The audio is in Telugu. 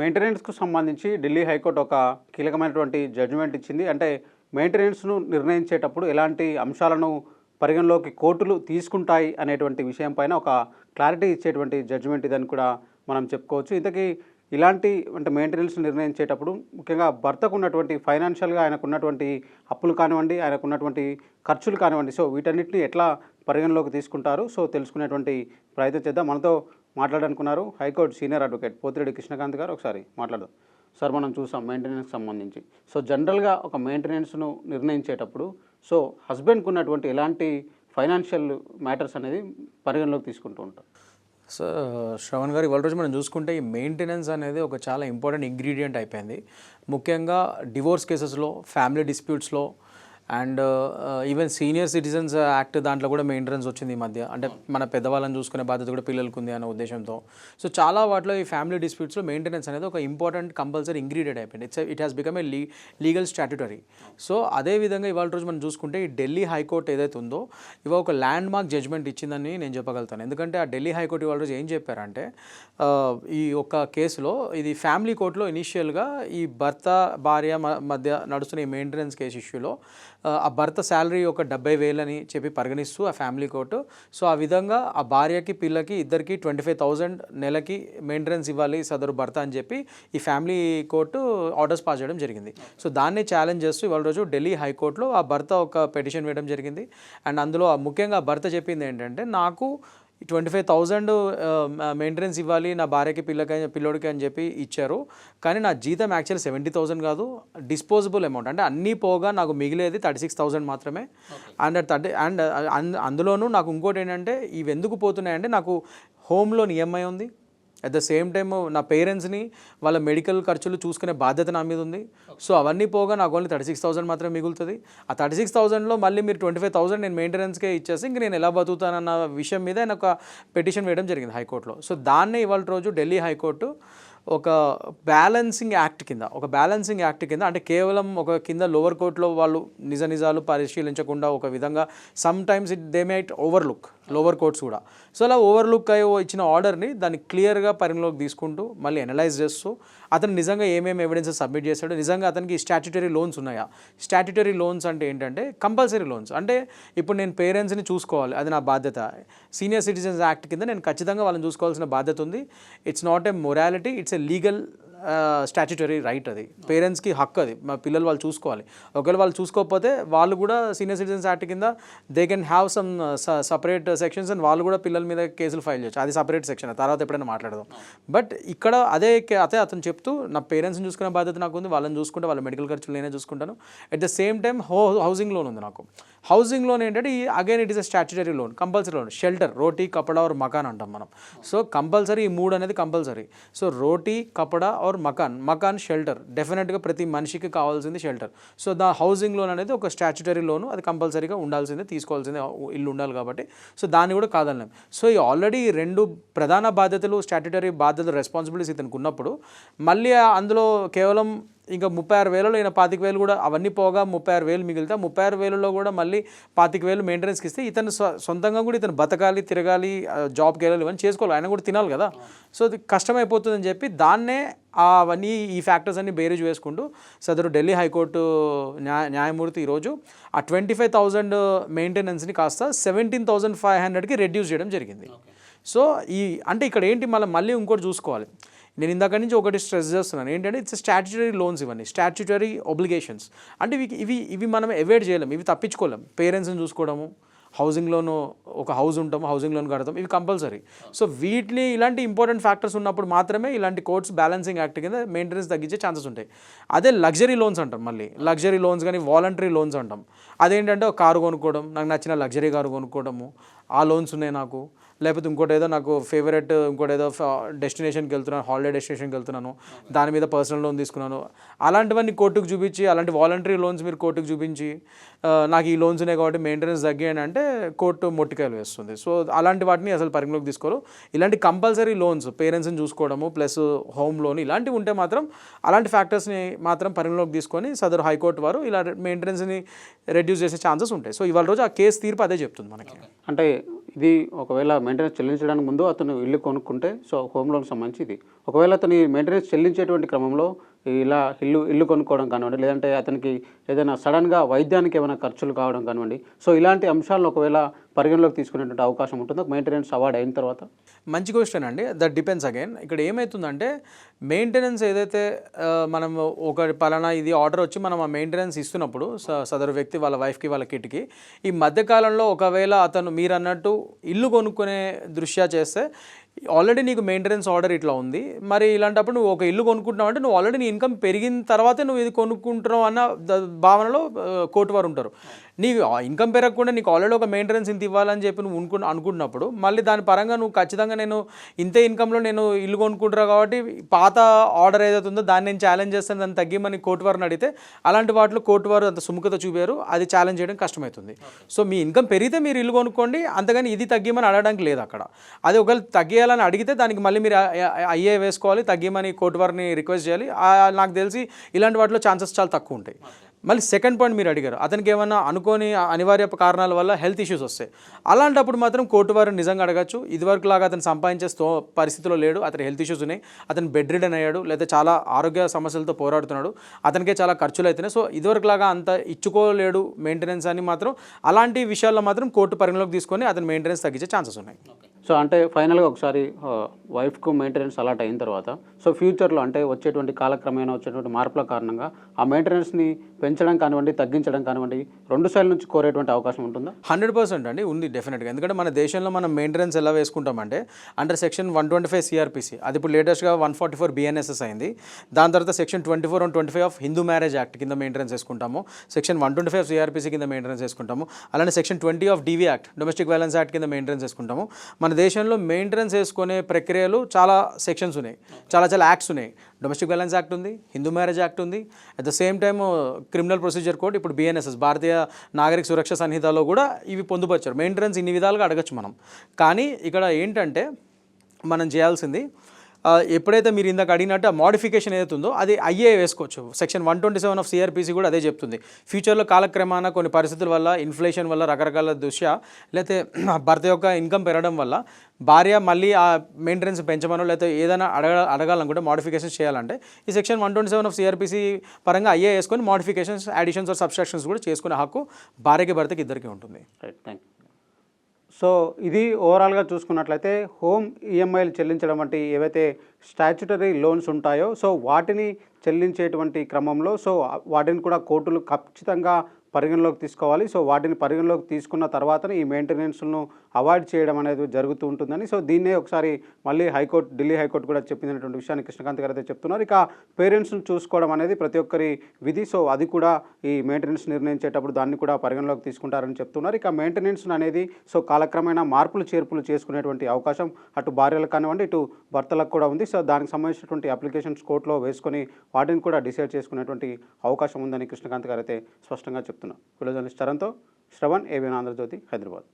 మెయింటెనెన్స్కు సంబంధించి ఢిల్లీ హైకోర్టు ఒక కీలకమైనటువంటి జడ్జిమెంట్ ఇచ్చింది. అంటే మెయింటెనెన్స్ను నిర్ణయించేటప్పుడు ఎలాంటి అంశాలను పరిగణలోకి కోర్టులు తీసుకుంటాయి అనేటువంటి విషయం పైన ఒక క్లారిటీ ఇచ్చేటువంటి జడ్జిమెంట్ ఇదని కూడా మనం చెప్పుకోవచ్చు. ఇంతకీ ఇలాంటి అంటే మెయింటెనెన్స్ నిర్ణయించేటప్పుడు ముఖ్యంగా భర్తకు ఉన్నటువంటి ఫైనాన్షియల్గా ఆయనకు ఉన్నటువంటి అప్పులు కానివ్వండి ఆయనకు ఉన్నటువంటి ఖర్చులు కానివ్వండి సో వీటన్నిటిని ఎట్లా పరిగణలోకి తీసుకుంటారు? సో తెలుసుకునేటువంటి ప్రయత్నం చేద్దాం. మనతో మాట్లాడనుకున్నారు high court senior advocate Pothireddy Krishnakanth garu ఒకసారి మాట్లాడదాం. సార్ మనం చూసాం మెయింటెనెన్స్కి సంబంధించి. సో జనరల్గా ఒక మెయింటెనెన్స్ను నిర్ణయించేటప్పుడు సో హస్బెండ్కి ఉన్నటువంటి ఎలాంటి ఫైనాన్షియల్ మ్యాటర్స్ అనేది పరిగణలోకి తీసుకుంటూ ఉంటాం సో శ్రవణ్ గారు ఇవాళ రోజు మనం చూసుకుంటే ఈ మెయింటెనెన్స్ అనేది ఒక చాలా ఇంపార్టెంట్ ఇంగ్రీడియంట్ అయిపోయింది. ముఖ్యంగా డివోర్స్ కేసెస్లో family డిస్ప్యూట్స్లో and even senior citizens act దాంట్లో కూడా మెయింటెనెన్స్ వచ్చింది ఈ మధ్య. అంటే మన పెద్దవాళ్ళని చూసుకునే బాధ్యత కూడా పిల్లలకు ఉంది అనే ఉద్దేశంతో. సో చాలా వాటిలో ఈ ఫ్యామిలీ డిస్ప్యూట్స్లో మెయింటెనెన్స్ అనేది ఒక ఇంపార్టెంట్ కంపల్సరీ ఇంగ్రీడియంట్ అయిపోయింది. It's it has become a le legal statutory so అదే విధంగా ఇవాళ రోజు మనం చూసుకుంటే ఈ ఢిల్లీ హైకోర్టు ఏదైతే ఉందో ఇవ ఒక ల్యాండ్ మార్క్ జడ్జ్మెంట్ ఇచ్చిందని నేను చెప్పగలుగుతాను. ఎందుకంటే ఆ ఢిల్లీ హైకోర్టు ఇవాళ రోజు ఏం చెప్పారంటే ఈ ఒక్క కేసులో ఇది ఫ్యామిలీ కోర్టులో ఇనిషియల్గా ఈ భర్త భార్య మ- మధ్య నడుస్తున్న ఈ మెయింటెనెన్స్ కేసు ఇష్యూలో ఆ, భర్త శాలరీ ఒక డెబ్బై వేలని చెప్పి పరిగణిస్తూ ఆ ఫ్యామిలీ కోర్టు. సో ఆ విధంగా ఆ భార్యకి పిల్లకి ఇద్దరికి ట్వంటీ ఫైవ్ థౌజండ్ నెలకి మెయింటెనెన్స్ ఇవ్వాలి సదరు భర్త అని చెప్పి ఈ ఫ్యామిలీ కోర్టు ఆర్డర్స్ పాస్ చేయడం జరిగింది. సో దాన్ని ఛాలెంజ్ చేస్తూ ఇవాళ రోజు ఢిల్లీ హైకోర్టులో ఆ భర్త ఒక పెటిషన్ వేయడం జరిగింది. అండ్ అందులో ముఖ్యంగా భర్త చెప్పింది ఏంటంటే నాకు ట్వంటీ ఫైవ్ థౌజండ్ మెయింటెనెన్స్ ఇవ్వాలి నా భార్యకి పిల్లకి పిల్లోడికి అని చెప్పి ఇచ్చారు. కానీ నా జీతం యాక్చువల్ సెవెంటీ థౌసండ్ కాదు డిస్పోజబుల్ అమౌంట్. అంటే అన్నీ పోగా నాకు మిగిలేది థర్టీ సిక్స్ థౌసండ్ మాత్రమే. అండ్ థర్టీ అండ్ అందులోనూ నాకు ఇంకోటి ఏంటంటే ఇవి ఎందుకు పోతున్నాయంటే నాకు హోమ్ లోన్ ఈఎంఐ ఉంది. అట్ ద సేమ్ టైమ్ నా పేరెంట్స్ని వాళ్ళ మెడికల్ ఖర్చులు చూసుకునే బాధ్యత నా మీద ఉంది. సో అవన్నీ పోగా నాకు ఓన్లీ థర్టీ సిక్స్ థౌసండ్ మాత్రమే మిగులుతుంది. ఆ థర్టీ సిక్స్ థౌసండ్లో మళ్ళీ మీరు ట్వంటీ ఫైవ్ థౌసండ్ నేను మెయింటెనెన్స్కే ఇచ్చేసి ఇంక నేను ఎలా బతుకుతానన్న విషయం మీద ఆయన ఒక పిటిషన్ వేయడం జరిగింది హైకోర్టులో. సో దాన్నే ఇవాళ రోజు ఢిల్లీ హైకోర్టు ఒక బ్యాలెన్సింగ్ యాక్ట్ కింద ఒక బ్యాలెన్సింగ్ యాక్ట్ కింద అంటే కేవలం ఒక కింద లోవర్ కోర్టులో వాళ్ళు నిజ నిజాలు పరిశీలించకుండా ఒక విధంగా sometimes it they might overlook lower courts కూడా. సో అలా ఓవర్లుక్ అయ్యి ఇచ్చిన ఆర్డర్ని దాన్ని క్లియర్గా పరిగణలోకి తీసుకుంటూ మళ్ళీ అనలైజ్ చేస్తూ అతను నిజంగా ఏమేమి ఎవిడెన్సెస్ సబ్మిట్ చేశాడు నిజంగా అతనికి స్టాట్యుటరీ లోన్స్ ఉన్నాయా? స్టాట్యుటరీ లోన్స్ అంటే ఏంటంటే కంపల్సరీ లోన్స్ అంటే ఇప్పుడు నేను పేరెంట్స్ని చూసుకోవాలి అది నా బాధ్యత. సీనియర్ సిటిజన్స్ యాక్ట్ కింద నేను ఖచ్చితంగా వాళ్ళని చూసుకోవాల్సిన బాధ్యత ఉంది. It's not a morality it's a legal statutory right అది. పేరెంట్స్కి హక్కు అది. మా పిల్లలు వాళ్ళు చూసుకోవాలి. ఒకవేళ వాళ్ళు చూసుకోకపోతే వాళ్ళు కూడా సీనియర్ సిటిజన్స్ యాక్ట్ కింద they can have some separate sections and వాళ్ళు కూడా పిల్లల మీద కేసులు ఫైల్ చేయొచ్చు. అది సపరేట్ సెక్షన్ తర్వాత ఎప్పుడైనా మాట్లాడదాం. బట్ ఇక్కడ అదే అదే అతను చెప్తూ నా పేరెంట్స్ని చూసుకునే బాధ్యత నాకు ఉంది. వాళ్ళని చూసుకుంటే వాళ్ళ మెడికల్ ఖర్చులు నేనే చూసుకుంటాను. At the same time how housing loan ఉంది నాకు. హౌసింగ్ లోన్ ఏంటంటే ఈ again it is a statutory loan compulsory loan shelter roti కపడా are మకాన్ అంటాం మనం. సో కంపల్సరీ ఈ మూడు అనేది కంపల్సరీ సో రోటీ కపడా ఆర్ మకాన్ మకాన్ షెల్టర్ డెఫినెట్గా ప్రతి మనిషికి కావాల్సింది shelter so the housing loan అనేది ఒక స్టాచ్యుటరీ లోను అది కంపల్సరీగా ఉండాల్సిందే తీసుకోవాల్సిందే ఇల్లు ఉండాలి కాబట్టి. సో దాన్ని కూడా కాదనలేం. సో ఈ ఆల్రెడీ రెండు ప్రధాన బాధ్యతలు స్టాట్యుటరీ బాధ్యతలు రెస్పాన్సిబిలిటీస్ ఇతనికి ఉన్నప్పుడు మళ్ళీ అందులో కేవలం ఇంకా ముప్పై ఆరు వేలలో ఈయన పాతిక వేలు కూడా అవన్నీ పోగా ముప్పై ఆరు వేలు మిగిలితే ముప్పై ఆరు వేలలో కూడా మళ్ళీ పాతిక వేలు మెయింటెనెన్స్కి ఇస్తే ఇతను సొంతంగా కూడా ఇతను బతకాలి తిరగాలి జాబ్కి వెళ్ళాలి ఇవన్నీ చేసుకోవాలి. ఆయన కూడా తినాలి కదా. సో అది కష్టమైపోతుందని చెప్పి దాన్నే అవన్నీ ఈ ఫ్యాక్టర్స్ అన్ని బేరీజ్ వేసుకుంటూ సదరు ఢిల్లీ హైకోర్టు న్యాయ న్యాయమూర్తి ఈరోజు ఆ ట్వంటీ ఫైవ్ థౌజండ్ మెయింటెనెన్స్ని కాస్త సెవెంటీన్ థౌజండ్ ఫైవ్ హండ్రెడ్కి రెడ్యూస్ చేయడం జరిగింది. సో ఈ అంటే ఇక్కడ ఏంటి మళ్ళీ మళ్ళీ ఇంకోటి చూసుకోవాలి. నేను ఇందాక నుంచి ఒకటి స్ట్రెస్ చేస్తున్నాను. ఏంటంటే ఇట్స్ స్టాట్యుటరీ లోన్స్ ఇవన్నీ స్టాట్యుటరీ ఒబ్లిగేషన్స్ అంటే ఇవి ఇవి ఇవి మనం అవాయిడ్ చేయలేం ఇవి తప్పించుకోలేం. పేరెంట్స్ని చూసుకోవడము హౌసింగ్ లోన్ ఒక హౌస్ ఉంటాం హౌసింగ్ లోన్ కడతాం ఇవి కంపల్సరీ సో వీటిని ఇలాంటి ఇంపార్టెంట్ ఫ్యాక్టర్స్ ఉన్నప్పుడు మాత్రమే ఇలాంటి కోర్ట్స్ బ్యాలెన్సింగ్ యాక్ట్ కింద మెయింటెనెన్స్ తగ్గించే ఛాన్సెస్ ఉంటాయి. అదే లగ్జరీ లోన్స్ అంటాం మళ్ళీ. లగ్జరీ లోన్స్ కానీ వాలంటరీ లోన్స్ అంటాం. అదేంటంటే ఒక కారు కొనుక్కోవడం నాకు నచ్చిన లగ్జరీ కారు కొనుక్కోవడము ఆ లోన్స్ ఉన్నాయి నాకు. లేకపోతే ఇంకోటి ఏదో నాకు ఫేవరెట్ ఇంకోటి ఏదో డెస్టినేషన్కి వెళ్తున్నాను హాలిడే డెస్టినేషన్కి వెళ్తున్నాను దాని మీద పర్సనల్ లోన్ తీసుకున్నాను. అలాంటివన్నీ కోర్టుకు చూపించి అలాంటి వాలంటరీ లోన్స్ మీరు కోర్టుకు చూపించి నాకు ఈ లోన్స్ ఉన్నాయి కాబట్టి మెయింటెనెన్స్ తగ్గాయని అంటే కోర్టు మొట్టికాయలు వేస్తుంది. సో అలాంటి వాటిని అసలు పరిగణలోకి తీసుకోరు. ఇలాంటి కంపల్సరీ లోన్స్ పేరెంట్స్ని చూసుకోవడము ప్లస్ హోమ్ లోన్ ఇలాంటివి ఉంటే మాత్రం అలాంటి ఫ్యాక్టర్స్ని మాత్రం పరిగణలోకి తీసుకొని సదరు హైకోర్టు వారు ఇలా మెయింటెనెన్స్ని రెడ్యూస్ చేసే ఛాన్సెస్ ఉంటాయి. సో ఇవాళ రోజు ఆ కేసు తీర్పు అదే చెప్తుంది మనకి. అంటే ఇది ఒకవేళ మెయింటెనెన్స్ చెల్లించడానికి ముందు అతను ఇల్లు కొనుక్కుంటే సో హోమ్ లోన్ సంబంధించి ఇది. ఒకవేళ అతని మెయింటెనెన్స్ చెల్లించేటువంటి క్రమంలో ఇలా ఇల్లు ఇల్లు కొనుక్కోవడం కానివ్వండి లేదంటే అతనికి ఏదైనా సడన్గా వైద్యానికి ఏమైనా ఖర్చులు కావడం కానివ్వండి. సో ఇలాంటి అంశాలను ఒకవేళ పరిగణలోకి తీసుకునేటువంటి అవకాశం ఉంటుందో? మెయింటెనెన్స్ అవార్డ్ అయిన తర్వాత? మంచి క్వశ్చన్ అండి. That depends again. ఇక్కడ ఏమవుతుందంటే మెయింటెనెన్స్ ఏదైతే మనం ఒక పలానా ఇది ఆర్డర్ వచ్చి మనం ఆ మెయింటెనెన్స్ ఇస్తున్నప్పుడు సదరు వ్యక్తి వాళ్ళ వైఫ్కి వాళ్ళ కిట్కి ఈ మధ్యకాలంలో ఒకవేళ అతను మీరు అన్నట్టు ఇల్లు కొనుక్కునే దృష్ట్యా చేస్తే ఆల్రెడీ నీకు మెయింటెనెన్స్ ఆర్డర్ ఇట్లా ఉంది. మరి ఇలాంటప్పుడు నువ్వు ఒక ఇల్లు కొనుక్కుంటున్నావు అంటే నువ్వు ఆల్రెడీ నీ ఇన్కమ్ పెరిగిన తర్వాతే నువ్వు ఇది కొనుక్కుంటున్నావు అన్న భావనలో కోర్టు వారు ఉంటారు. నీకు ఇన్కమ్ పెరగకుండా నీకు ఆల్రెడీ ఒక మెయింటెనెన్స్ ఇంత ఇవ్వాలని చెప్పి నువ్వు అనుకు అనుకుంటున్నప్పుడు మళ్ళీ దాని పరంగా నువ్వు ఖచ్చితంగా నేను ఇంతే ఇన్కంలో నేను ఇల్లు కొనుక్కుంటున్నావు కాబట్టి పాత ఆర్డర్ ఏదైతే ఉందో దాన్ని నేను ఛాలెంజ్ చేస్తాను దాన్ని తగ్గిమని కోర్టు వారిని అడిగితే అలాంటి వాటిలో కోర్టు వారు అంత సుముఖత చూపారు అది ఛాలెంజ్ చేయడం కష్టమవుతుంది సో మీ ఇన్కమ్ పెరిగితే మీరు ఇల్లు కొనుక్కోండి అంతగాని ఇది తగ్గిమని అడగడానికి లేదు అక్కడ. అది ఒకవేళ తగ్గియాలని అడిగితే దానికి మళ్ళీ మీరు అయ్యే వేసుకోవాలి తగ్గిమని కోర్టు వారిని రిక్వెస్ట్ చేయాలి నాకు తెలిసి ఇలాంటి వాటిలో ఛాన్సెస్ చాలా తక్కువ ఉంటాయి. మళ్ళీ సెకండ్ పాయింట్ మీరు అడిగారు. అతనికి ఏమన్నా అనుకోని అనివార్య కారణాల వల్ల హెల్త్ ఇష్యూస్ వస్తాయి. అలాంటప్పుడు మాత్రం కోర్టు వారు నిజంగా అడగచ్చు. ఇదివరకు లాగా అతను సంపాదించే స్థో పరిస్థితిలో లేడు. అతని హెల్త్ ఇష్యూస్ ఉన్నాయి. అతను బెడ్ రిడన్ అయ్యాడు. లేదా చాలా ఆరోగ్య సమస్యలతో పోరాడుతున్నాడు. అతనికే చాలా ఖర్చులు అవుతున్నాయి సో ఇదివరకు లాగా అంత ఇచ్చుకోలేడు మెయింటెనెన్స్ అని మాత్రం అలాంటి విషయాల్లో మాత్రం కోర్టు పరిగణలోకి తీసుకొని అతని మెయింటెనెన్స్ తగ్గించే ఛాన్సెస్ ఉన్నాయి. సో అంటే ఫైనల్గా ఒకసారి వైఫ్కు మెయింటెనెన్స్ అలాట్ అయిన తర్వాత సో ఫ్యూచర్లో అంటే వచ్చేటువంటి కాలక్రమేణా వచ్చేటువంటి మార్పుల కారణంగా ఆ మెయింటెనెన్స్ని పెంచడం కానివ్వండి తగ్గించడం కానివ్వండి రెండు సైడ్ నుంచి కోరేటువంటి అవకాశం ఉంటుందా? హండ్రెడ్ పర్సెంట్ అండి ఉంది డెఫినెట్గా ఎందుకంటే మన దేశంలో మనం మెయింటెనెన్స్ ఎలా వేసుకుంటామంటే under section one twenty five CrPC అది ఇప్పుడు లేటెస్ట్గా వన్ ఫార్టీ ఫోర్ బిఎన్ఎస్ఎస్ అయింది. దాని తర్వాత section twenty four and twenty five of Hindu marriage act కింద మెయింటెనెన్స్ వేసుకుంటాము section one twenty five CrPC కింద మెయింటెనెన్స్ వేసుకుంటాము. అలానే section twenty of DV act domestic violence act కింద మెయింటెనెన్స్ వేసుకుంటాము. మన దేశంలో మెయింటెనెన్స్ వేసుకునే ప్రక్రియలు చాలా సెక్షన్స్ ఉన్నాయి. చాలా చాలా యాక్ట్స్ ఉన్నాయి. డొమెస్టిక్ వైలెన్స్ యాక్ట్ ఉంది హిందూ మ్యారేజ్ యాక్ట్ ఉంది. At the same time criminal procedure code ఇప్పుడు బిఎన్ఎస్ఎస్ భారతీయ నాగరిక సురక్ష సంహితలో కూడా ఇవి పొందుపరిచారు. మెయింటెనెన్స్ ఇన్ని విధాలుగా అడగచ్చు మనం. కానీ ఇక్కడ ఏంటంటే మనం చేయాల్సింది ఎప్పుడైతే మీరు ఇందాక అడిగినట్టు ఆ మోడిఫికేషన్ ఏదైతే ఉందో అది అయ్యే వేసుకోవచ్చు. Section one twenty seven of CrPC కూడా అదే చెప్తుంది. ఫ్యూచర్లో కాలక్రమాన కొన్ని పరిస్థితుల వల్ల ఇన్ఫ్లేషన్ వల్ల రకరకాల దృష్ట్యా లేకపోతే భర్త యొక్క ఇన్కమ్ పెరగడం వల్ల భార్య మళ్ళీ ఆ మెయింటెనెన్స్ పెంచమనో లేకపోతే ఏదైనా అడగ అడగాలనుకుంటే మోడిఫికేషన్స్ చేయాలంటే ఈ section one twenty seven of CrPC పరంగా అయ్యే వేసుకొని మోడిఫికేషన్స్ అడిషన్స్ ఆర్ సబ్స్ట్రాక్షన్స్ కూడా చేసుకునే హక్కు భార్యకి భర్తకి ఇద్దరికి ఉంటుంది. రైట్ థ్యాంక్ సో ఇది ఓవరాల్గా చూసుకున్నట్లయితే హోమ్ ఈఎంఐలు చెల్లించడం వంటి ఏవైతే స్టాచ్యుటరీ లోన్స్ ఉంటాయో సో వాటిని చెల్లించేటువంటి క్రమంలో సో వాటిని కూడా కోర్టులు ఖచ్చితంగా పరిగణలోకి తీసుకోవాలి. సో వాటిని పరిగణలోకి తీసుకున్న తర్వాతనే ఈ మెయింటెనెన్స్ను అవాయిడ్ చేయడం అనేది జరుగుతూ ఉంటుందని. సో దీన్నే ఒకసారి మళ్ళీ హైకోర్టు ఢిల్లీ హైకోర్టు కూడా చెప్పిందనేటువంటి విషయాన్ని కృష్ణకాంత్ గారు అయితే చెప్తున్నారు. ఇక పేరెంట్స్ను చూసుకోవడం అనేది ప్రతి ఒక్కరి విధి. సో అది కూడా ఈ మెయింటెనెన్స్ నిర్ణయించేటప్పుడు దాన్ని కూడా పరిగణలోకి తీసుకుంటారని చెప్తున్నారు. ఇక మెయింటెనెన్స్ అనేది సో కాలక్రమేణా మార్పులు చేర్పులు చేసుకునేటువంటి అవకాశం అటు భార్యలకు కానివ్వండి ఇటు భర్తలకు కూడా ఉంది. సో దానికి సంబంధించినటువంటి అప్లికేషన్స్ కోర్టులో వేసుకొని వాటిని కూడా డిసైడ్ చేసుకునేటువంటి అవకాశం ఉందని కృష్ణకాంత్ గారు అయితే స్పష్టంగా చెప్తున్నారు. విలోజన్ చరణ్తో శ్రవణ్ ఏబిఎన్ ఆంధ్రజ్యోతి హైదరాబాద్.